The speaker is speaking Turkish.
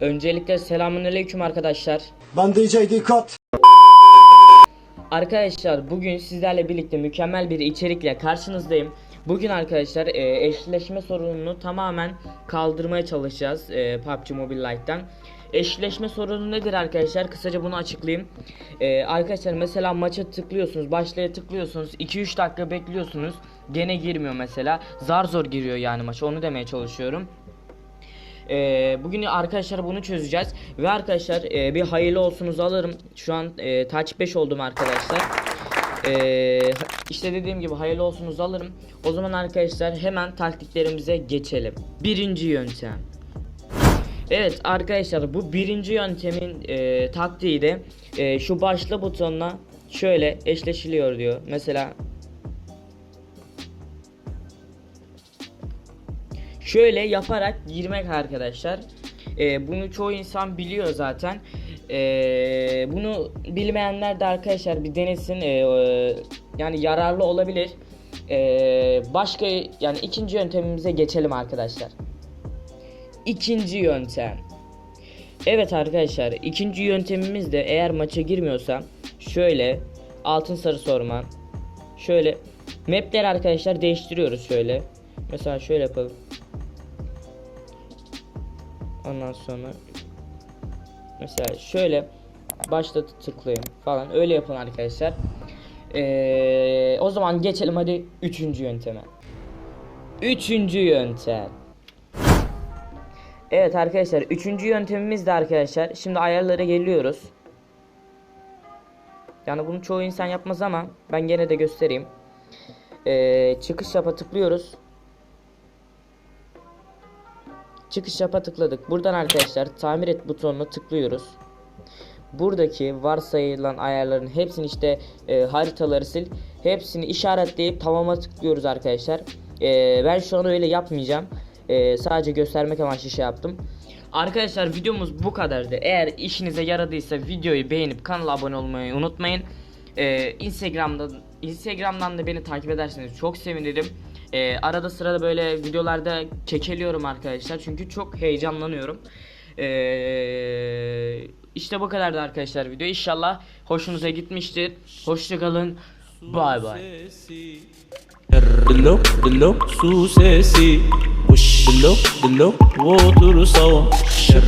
1 Öncelikle selamünaleyküm arkadaşlar. Ben DJ Dikkat. Arkadaşlar bugün sizlerle birlikte mükemmel bir içerikle karşınızdayım. Bugün arkadaşlar e, eşleşme sorununu tamamen kaldırmaya çalışacağız e, PUBG Mobile Lite'dan. Eşleşme sorunu nedir arkadaşlar? Kısaca bunu açıklayayım. E, arkadaşlar mesela maça tıklıyorsunuz, başlaya tıklıyorsunuz, 2-3 dakika bekliyorsunuz. Gene girmiyor mesela. Zar zor giriyor yani maç. Onu demeye çalışıyorum. Ee, bugün arkadaşlar bunu çözeceğiz ve arkadaşlar e, bir hayırlı olsunuzu alırım. Şu an e, touch 5 oldum arkadaşlar. Ee, işte dediğim gibi hayırlı olsunuzu alırım. O zaman arkadaşlar hemen taktiklerimize geçelim. Birinci yöntem. Evet arkadaşlar bu birinci yöntemin e, taktiği de e, şu başla butonuna şöyle eşleşiliyor diyor. Mesela Şöyle yaparak girmek arkadaşlar. Ee, bunu çoğu insan biliyor zaten. Ee, bunu bilmeyenler de arkadaşlar bir denesin. E, yani yararlı olabilir. Ee, başka yani ikinci yöntemimize geçelim arkadaşlar. İkinci yöntem. Evet arkadaşlar ikinci yöntemimiz de eğer maça girmiyorsa şöyle altın sarı sorma. Şöyle mapler arkadaşlar değiştiriyoruz şöyle. Mesela şöyle yapalım. Ondan sonra mesela şöyle başta tıklayın falan öyle yapın arkadaşlar. Ee, o zaman geçelim hadi üçüncü yönteme. Üçüncü yöntem. Evet arkadaşlar üçüncü yöntemimiz de arkadaşlar şimdi ayarlara geliyoruz. Yani bunu çoğu insan yapmaz ama ben gene de göstereyim. Ee, çıkış yapa tıklıyoruz. Çıkış yapa tıkladık. Buradan arkadaşlar tamir et butonuna tıklıyoruz. Buradaki varsayılan ayarların hepsini işte e, haritaları sil. Hepsini işaretleyip tamama tıklıyoruz arkadaşlar. E, ben şu an öyle yapmayacağım. E, sadece göstermek amaçlı şey yaptım. Arkadaşlar videomuz bu kadardı. Eğer işinize yaradıysa videoyu beğenip kanala abone olmayı unutmayın. Ee, Instagram'da Instagram'dan da beni takip ederseniz çok sevinirim. Ee, arada sırada böyle videolarda kekeliyorum arkadaşlar çünkü çok heyecanlanıyorum. Ee, işte bu kadardı arkadaşlar video. İnşallah hoşunuza gitmiştir. Hoşçakalın. Bay bay. Dilo, dilo, su sesi Uş, dilo, dilo, otur sava Şır,